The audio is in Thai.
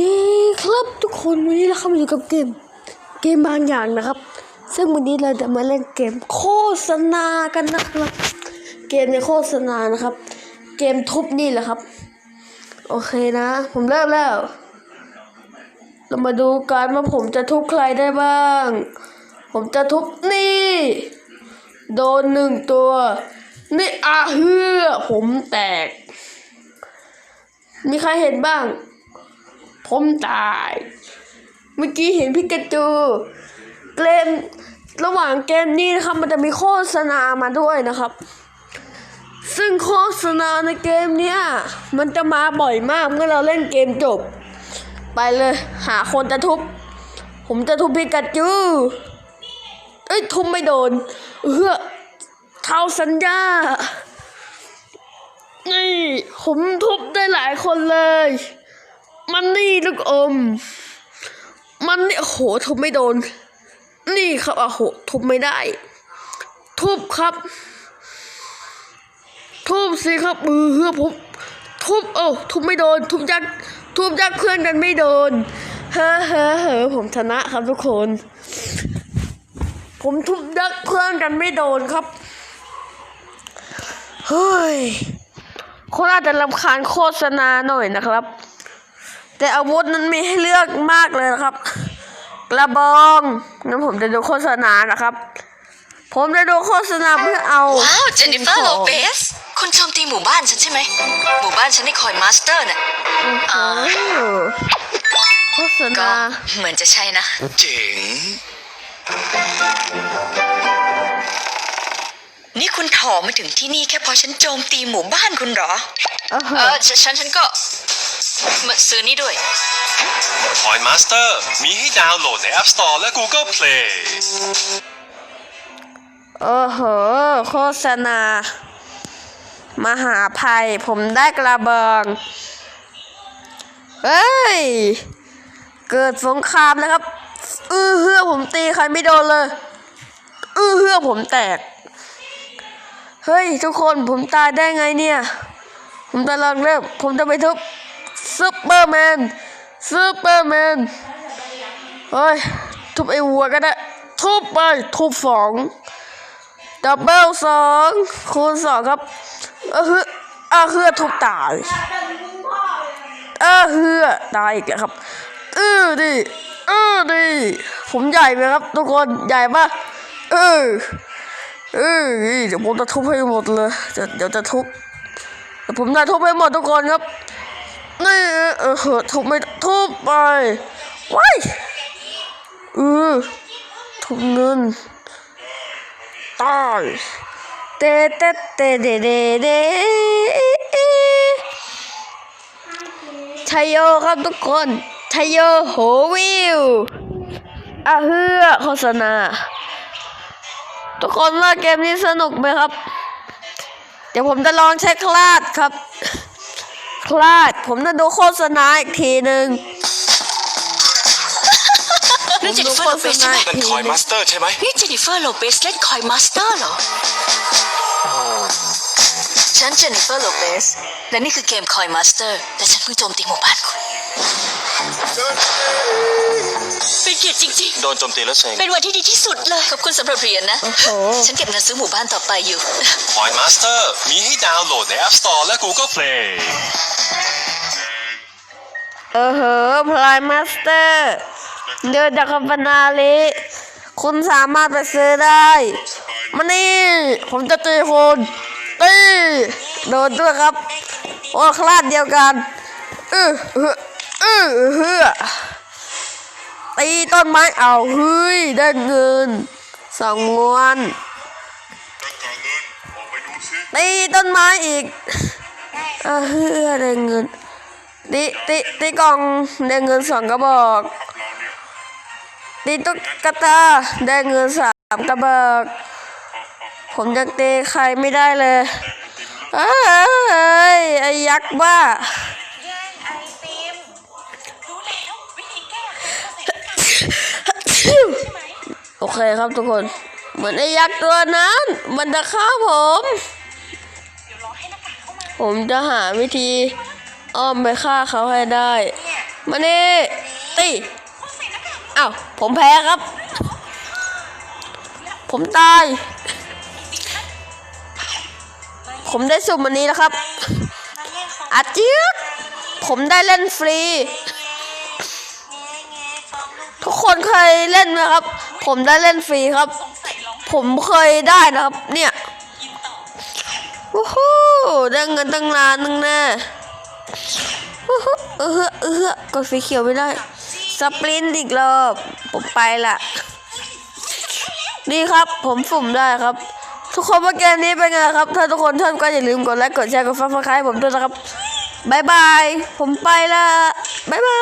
ดีครับทุกคนวันนี้เราเข้ามาอยู่กับเกมเกมบางอย่างนะครับ ซึ่งวันนี้เราจะมาเล่นเกมโฆษณากันนะครับ เกมในโฆษณานะครับ เกมทุบนี่แหละครับ โอเคนะ ผมเริ่มแล้ว เรามาดูกันว่าผมจะทุบใครได้บ้าง ผมจะทุบนี่ โดนหนึ่งตัว นี่อาเฮือผมแตก มีใครเห็นบ้าง ผมตาย เมื่อกี้เห็นพิกาจูเกมระหว่างเกมนี้นะครับมันจะมีโฆษณามาด้วยนะครับ ซึ่งโฆษณาในเกมเนี้ยมันจะมาบ่อยมากเมื่อเราเล่นเกมจบ ไปเลยหาคนจะทุบ ผมจะทุบพิกาจูเอ้ยทุบไม่โดนเฮ้อเท่าสัญญานี่ผมทุบได้หลายคนเลย มันนี่ลูกอม มันนี่โอ้โหทุบไม่โดน นี่ครับโอ้โหทุบไม่ได้ ทุบครับ ทุบสิครับมือเฮือผมทุบโอ้าทุบไม่โดน ทุบยักทุบยักเพื่อนกันไม่โดน เฮ้อเฮ้อเฮ้อผมชนะครับทุกคน ผมทุบยักเพื่อนกันไม่โดนครับ เฮ้ยคนอาจจะรำคาญโฆษณาหน่อยนะครับ แต่อาวุธนั้นมีให้เลือกมากเลยนะครับ กระบองงั้นผมจะดูโฆษณานะครับ ผมจะดูโฆษณาเพื่อเอาว้าวเจนนิเฟอร์ขโลองเปสคุณโจมตีหมู่บ้านฉันใช่ไหมหมู่บ้านฉันในคอยมาสเตอร์น่ะเออโฆษก็ณาเหมือนจะใช่นะ เจ๋ง นี่คุณถอมาถึงที่นี่แค่เพราะฉันโจมตีหมู่บ้านคุณเหรอ เออเออฉันฉันฉันก็ มาซื้อนี่ด้วยคอยมาสเตอร์มีให้ดาวน์โหลดใน App Store และ Google Play เออเหอะโฆษณา มหาภัย ผมได้กระบองเฮ้ย เกิดสงครามแล้วครับ อือเฮือผมตีใครไม่โดนเลย อือเฮือผมแตก เฮ้ย ทุกคนผมตายได้ไงเนี่ย ผมจะลองเริ่มผมจะไปทุบ ซูเปอร์แมนซูเปอร์แมนเฮ้ย ทุบไอ้วัวก็ได้ ทุบไป ทุบสองดับเบิลสองคูณสองครับเออเฮือเออเฮือทุบตายเออเฮือตายอีกแล้วครับเออดิเออดิผมใหญ่ไหมครับ ทุกคนใหญ่ปะเออเออเดี๋ยวผมจะทุบให้หมดเลยเดี๋ยวจะทุบผมจะทุบให้หมดทุกคนครับ นี่เออเหอะทุบไม่ทุบไปว้ายเออทุบเงินตายเตเตเตเดเดเดชัยโยครับทุกคนชัยโยโหวิวอะเฮือโฆษณา ทุกคนว่าเกมนี้สนุกไหมครับ เดี๋ยวผมจะลองใช้คลาดครับ คลาด ผมจะดูโฆษณาอีกทีหนึ่งนี่เจนนิเฟอร์โลเปสใช่ไหมนั่นคอยมาสเตอร์ใช่ไหมนี่เจนนิเฟอร์โลเปสเล่นคอยมาสเตอร์เหรอ ฉันเจนนิเฟอร์โลเปสและนี่คือเกมคอยมาสเตอร์ แต่ฉันเพิ่งโจมตีหมู่บ้านคุณเป็นเกียรติ จริงโดนโจมตีแล้วเซ็งๆ เป็นวันที่ดีที่สุดเลย ขอบคุณสำหรับเหรียญนะ โอ้โห ฉันเก็บเงินซื้อหมู่บ้านต่อไปอยู่คอยมาสเตอร์มีให้ดาวน์โหลดใน App Store และ Google Play เออเหอะพลายมาสเตอร์เดือจากคัมปนาลิคุณสามารถไปซื้อได้มานี่ผมจะตีคุณตีโดนด้วยครับ โอ้คลาดเดียวกันเออเออเออเฮือ ตีต้นไม้เอาเฮ้ยได้เงินสองม้วนตีต้นไม้อีกเออเฮือได้เงินตีตีตีกล่องได้เงินสองกระบอกตีตุ๊กตาได้เงินสามกระบอกผมยังตีใครไม่ได้เลยเอ้ยไอ้ยักษ์บ้า โอเคครับทุกคน เหมือนไอ้ยักษ์ตัวนั้น มันจะฆ่าผม ผมจะหาวิธี อ้อมไปฆ่าเขาให้ได้ มานี่ตีอ้าวผมแพ้ครับ ผมตาย ผมได้สุ่มอันนี้แล้วครับอาเจี๊ยกผมได้เล่นฟรี ทุกคนเคยเล่นไหมครับ ผมได้เล่นฟรีครับสงสัยร้องผมเคยได้นะครับ เนี่ยกินต่อวู้ฮู้ได้เงินตั้งนานนึงแน่วู้ฮู้เออเฮ้อเออเฮ้อกดสีเขียวไม่ได้สปรินต์อีกรอบผมไปละนี่ครับผมฝุ่มได้ครับ ทุกคนว่าเกมนี้เป็นไงครับ ถ้าทุกคนชอบก็อย่าลืมกดไลค์กดแชร์กดซับสไครต์ผมด้วยนะครับบายบาย ผมไปละบายบาย